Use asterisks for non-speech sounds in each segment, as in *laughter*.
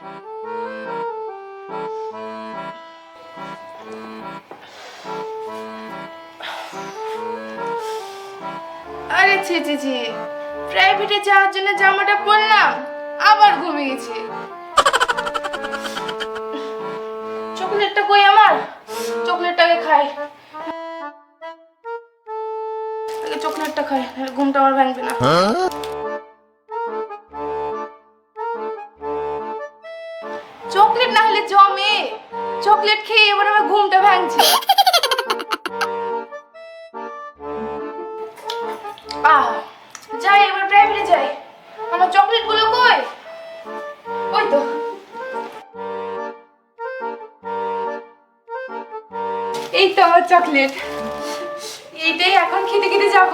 আরে ছি ছি ছি। প্রাইভেটে যাওয়ার জন্য জামাটা পরলাম, আবার ঘুমিয়ে গেছি চকলেটটা কই আমার? চকলেটটাকে খাই। চকলেটটা খাই ঘুমটা আমার ভাঙবে না। চকলেট না হলে জমে। চকলেট খেয়ে এবার আমার ঘুমটা ভাঙছে। যাই এবার প্রাইভেটে যাই। আমার চকলেটগুলো কই? ওই তো। এই তো আমার চকলেট। এইটাই এখন খেতে খেতে যাব।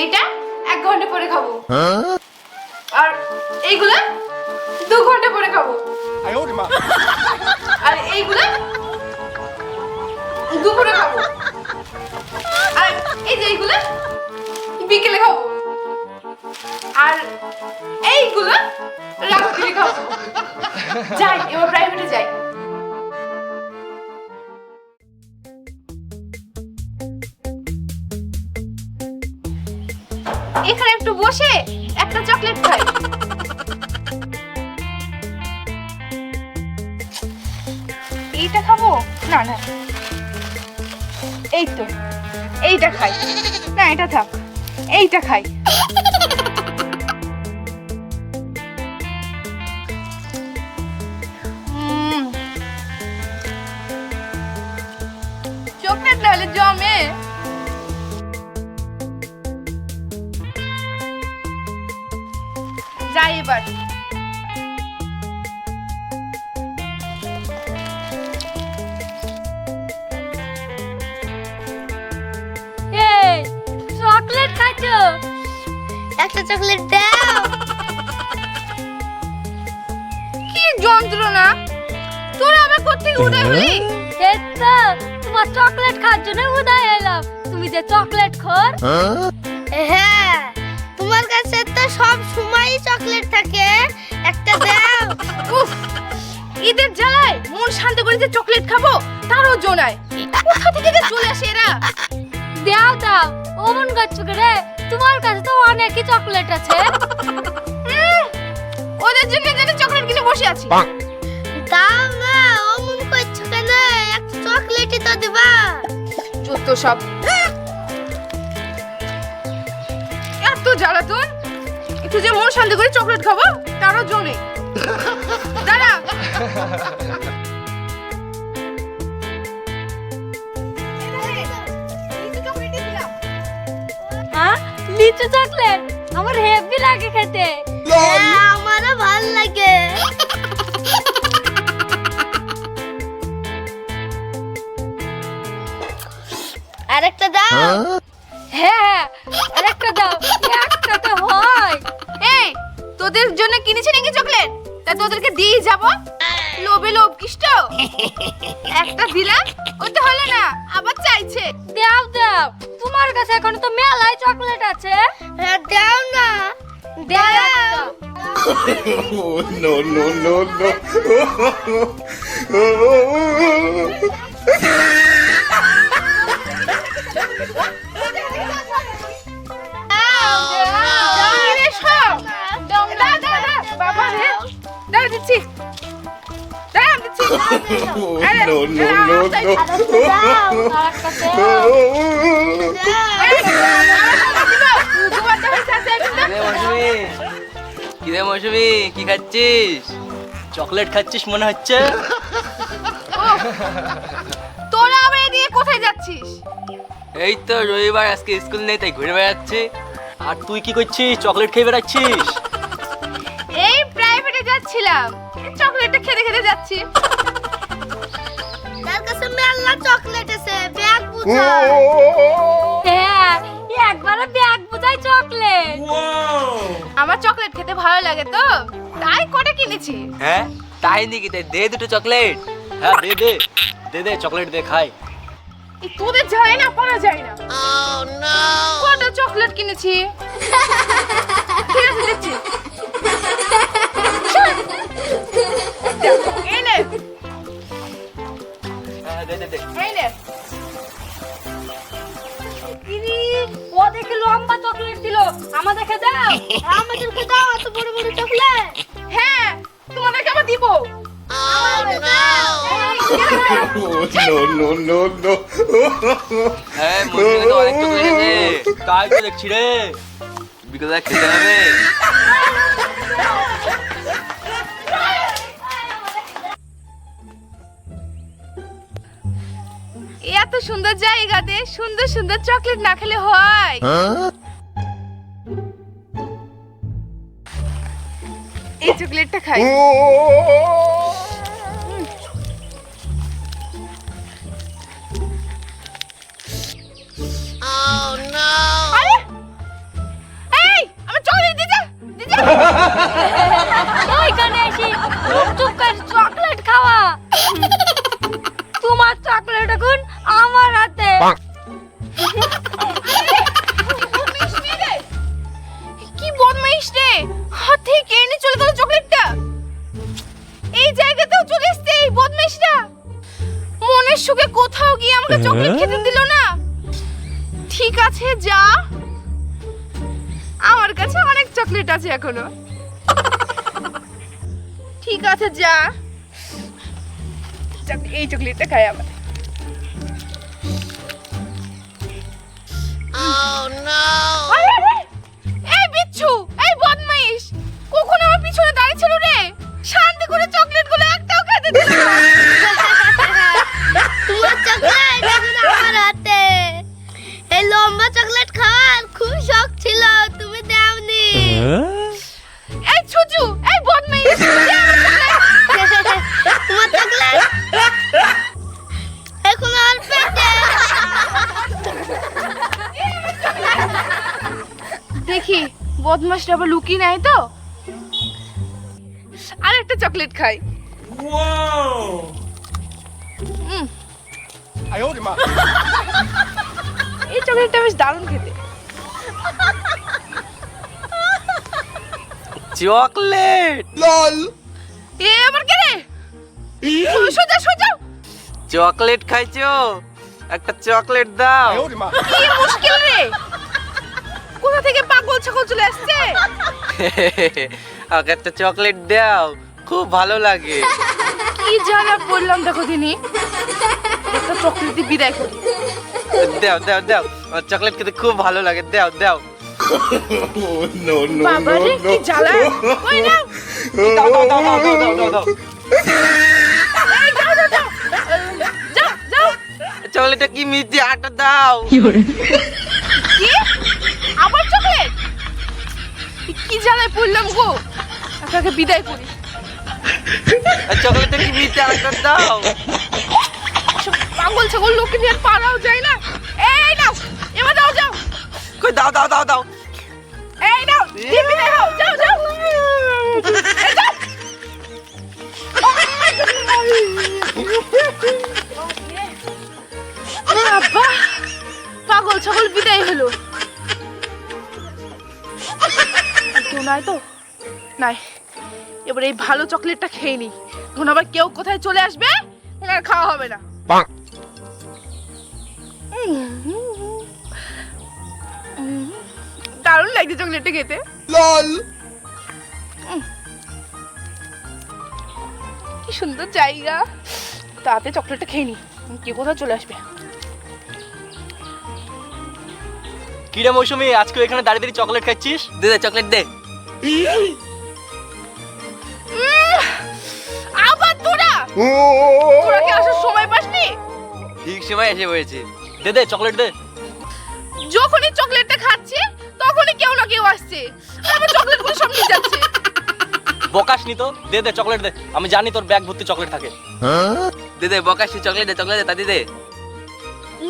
এইটা এক ঘণ্টা পরে খাব। আর এইগুলা? দু ঘণ্টা পরে খাব। আর এইগুলা? দুপুরে খাব। আর এই যে এইগুলা? বিকেলে খাব। আর এইগুলো রাত্রে খাব। যাই এবার প্রাইভেটে যাই। এখানে একটু বসে একটা চকলেট খাই। এইটা খাব? না না। এই তো, এইটা খাই। না, এটা থাক, এইটা খাই। চকলেট না হলে জমে। যাই এবার। একটা চকলেট দাও। কি যন্ত্রণা? তোরা আবার কোথেকে উঠে হলি? এই তোমার চকলেট খাওয়ার জন্য উদয় এলাম। তুমি যে চকলেট খোর। হ্যাঁ? তোমার কাছে তো সব সময়ই চকলেট থাকে। একটা দাও। উফ ঈদের জ্বালায় মন শান্ত করে যে চকলেট খাব তারও জোনায় কোথা থেকে যে চলে আসে এরা? দাও দাও। অমন করছ রে? তোমার কাছে তো অনেকই চকলেট আছে। ওদের জন্য যেন চকলেট কিনে বসে আছি। দাও না অমন করছ কেন? একটা চকলেটই তো দিবা। যত সব। এত জ্বালাতন। একটু যে মন শান্ত করে চকলেট খাব তারও জোনে দাঁড়া। লিচু চকলেট? আমার হেভি লাগে খেতে। আমারও ভালো লাগে। আরেকটা দাও। হ্যাঁ? আরেকটা দাও। একটা তো হয়। এই তোদের জন্য কিনেছি নাকি চকলেট? তা তোদেরকে দিয়ে যাব। লোভে লোভ কিষ্ট একটা দিলাম ওতে হলো না আবার চাইছে। দাও দাও। তোমার কাছে এখন তো মেলায় চকলেট আছে। হ্যাঁ দাও না। দাও Oh, no, no, no, no. No, no, no, no. কিরে মৌসুমি কি খাচ্ছিস চকলেট খাচ্ছিস মনে হচ্ছে তোরা আবার এদিকে কোথায় যাচ্ছিস এই তো রবিবার আজকে স্কুল নেই তাই ঘুরে বেড়াচ্ছি আর তুই কি করছিস চকলেট খেয়ে বেড়াচ্ছিস এই প্রাইভেটে যাচ্ছিলাম কোথায় হ্যাঁ একবারে ব্যাগ বোঝাই চকলেট। আমার চকলেট খেতে ভালো লাগে তো। তাই কটা কিনেছি? হ্যাঁ তাই নাকি? তাই দে দুটো চকলেট। হ্যাঁ দে দে। দে দে চকলেট দে খাই। তোদের যায় না করা যায় না। oh, কটা চকলেট কিনেছি? কিনেছি এই নে। হ্যাঁ, আমাদেরকে লম্বা চকলেট দিল আমাদেরকে দাও। আমাদেরকে দাও এত বড় বড় চকলেট। হ্যাঁ তোমাদেরকে আমরা দিব। তাই হ্যাঁ, তো *laughs* দেখছি রে। বিকেলে খেতে হবে। *laughs* এত সুন্দর জায়গাতে সুন্দর সুন্দর চকলেট না খেলে হয়। এই চকলেটটা খাই। *laughs* চকলেট খাওয়া। আমার কাছে অনেক চকলেট আছে এখনও। ঠিক আছে যা। এই চকলেটটা খাই আমার আরে! এই বিচ্ছু এই বদমাইশ। কখন আমার পিছনে দাঁড়িয়ে ছিল রে? শান্তি বদমাসটা আবার লুকিয়ে নাই তো। আর একটা চকলেট খাই। এই চকলেটটা বেশ দারুণ খেতে। চকলেট! এ আবার কে রে? সোজা সোজা চকলেট খাইছো? একটা চকলেট দাও। কি মুশকিল রে? কোথা থেকে পাগল ছাগল চলে আসছে? *laughs* আমাকে একটা চকলেট দাও খুব ভালো লাগে। কি জানা বললাম দেখো দিনি। একটা চকলেট দিয়ে বিদায় করি। দাও দাও দাও আমার চকলেট খেতে খুব ভালো লাগে দাও দাও। No, no, বাবা রে কি জ্বালা। ওই না। দাও দাও দাও দাও দাও দাও দাও। এই যাও যাও যাও। যাও যাও। চকলেটটা কি মিষ্টি আটা দাও কি আবার চকলেট কি জ্বালায় পড়লাম গো? আপনাকে বিদায় করি। আর চকলেটটা কি আটা দাও? পাগল ছাগল লোকে নিয়ে যায় না। এই নাও এবার দাও যাও। কই দাও দাও দাও দাও। এই নাও হও যাও যাও। যাও। পাগল ছাগল বিদায় হলো। কেউ নাই তো? নাই এবার এই ভালো চকলেটটা খেয়ে নি তখন আবার কেউ কোথায় চলে আসবে? আর খাওয়া হবে না। দারুণ লাগছে চকলেটটা খেতে। উম। কি সুন্দর জায়গা। তাতে চকলেটটা খেয়ে নি কে কোথায় চলে আসবে? কিরে মৌসুমি আজকে এখানে দাঁড়িয়ে দাঁড়িয়ে চকলেট খাচ্ছিস? দে দে চকলেট দে। আবার তোরা? তোরা কি আসার সময় পাসনি? ঠিক সময় এসে পড়েছে। দে দে চকলেট দে। যখনই চকলেটটা খাচ্ছি তখনই কেউ না কেউ আসছে। আমার চকলেটগুলো সব নিয়ে যাচ্ছে। বকাস নি তো? দে দে চকলেট দে। আমি জানি তোর ব্যাগ ভর্তি চকলেট থাকে। দে দে বকাসি চকলেট দে চকলেট দে তা দে।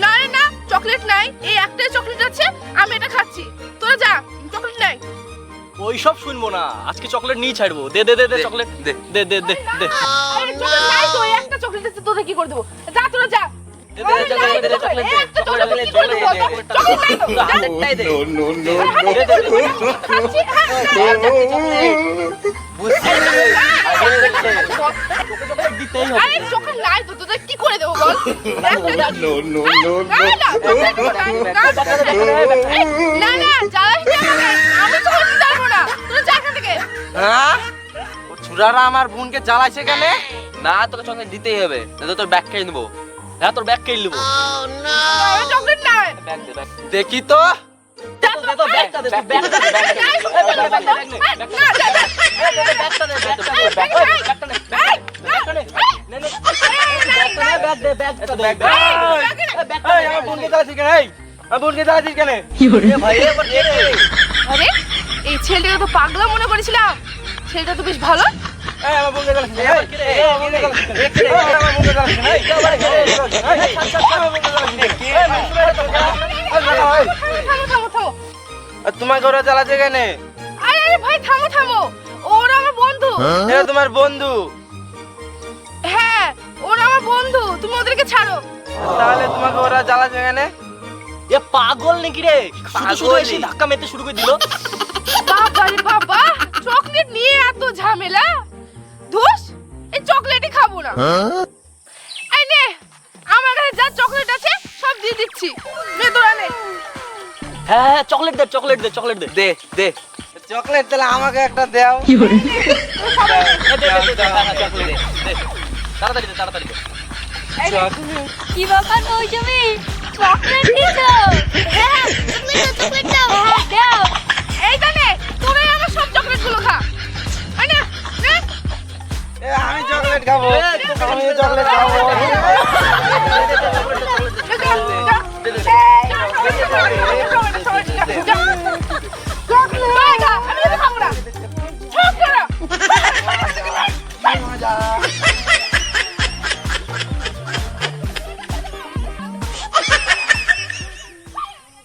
না রে না চকলেট নাই। এই একটাই চকলেট আছে আমি এটা খাচ্ছি। তোরা যা চকলেট নাই। ওই সব শুনব না আজকে চকলেট নিয়ে ছাড়বো দে দে দে দে চকলেট দে দে দে দে দে এই চকলেট নাই তো এই একটা চকলেট আছে তোদের কি করে দেবো যা তোরা যা কি করে দেবো বল না, না। আমি থেকে। হ্যাঁ ও ছুরারা আমার বোনকে জ্বালাইছে কেন না তোকে চকলেট দিতেই হবে না তোর ব্যাগ কেড়ে নেব হ্যাঁ তোর ব্যাগ কেড়ে নেব চকলেট নাই। ব্যাগ দে ব্যাগ দেখি তো না, নে নে নে নে আমার বোনকে জ্বালাইছিস কেন এই আমার বোনকে জ্বালাইছিস কেন ভাই এবার দে দে আরে এই ছেলেটাকে তো পাগলা মনে করেছিলাম। ছেলেটা তো বেশ ভালো। তোমাকে ওরা জ্বালাচ্ছে কেন? আরে আরে ভাই থামো থামো। ওরা আমার বন্ধু। এরা তোমার বন্ধু। হ্যাঁ ওরা আমার বন্ধু। তুমি ওদেরকে ছাড়ো। তাহলে তোমাকে ওরা জ্বালাচ্ছে কেন? এ পাগল নাকি রে? শুধু শুধু। এসে ধাক্কা মেতে শুরু করে দিল। বাবা রে বাবা চকলেট নিয়ে এত ঝামেলা? ধুস এই চকলেটই খাব না। এই নে আমার কাছে যা চকলেট আছে সব দিয়ে দিচ্ছি। নে তোরা নে। হ্যাঁ হ্যাঁ চকলেট দে চকলেট দে চকলেট দে। দে দে। চকলেট তাহলে আমাকে একটা দাও। হ্যাঁ, হ্যাঁ, দে, দে। তাড়াতাড়ি দে তাড়াতাড়ি দে। কি ব্যাপার মৌসুমি চকলেট দিছো হ্যাঁ চকলেট দাও। হ্যাঁ দাও। এই দানে তোরাই আমার সব চকলেটগুলো খা। আয় না? আমি চকলেট খাব। আমি চকলেট খাব। চকলেট আমি খাব না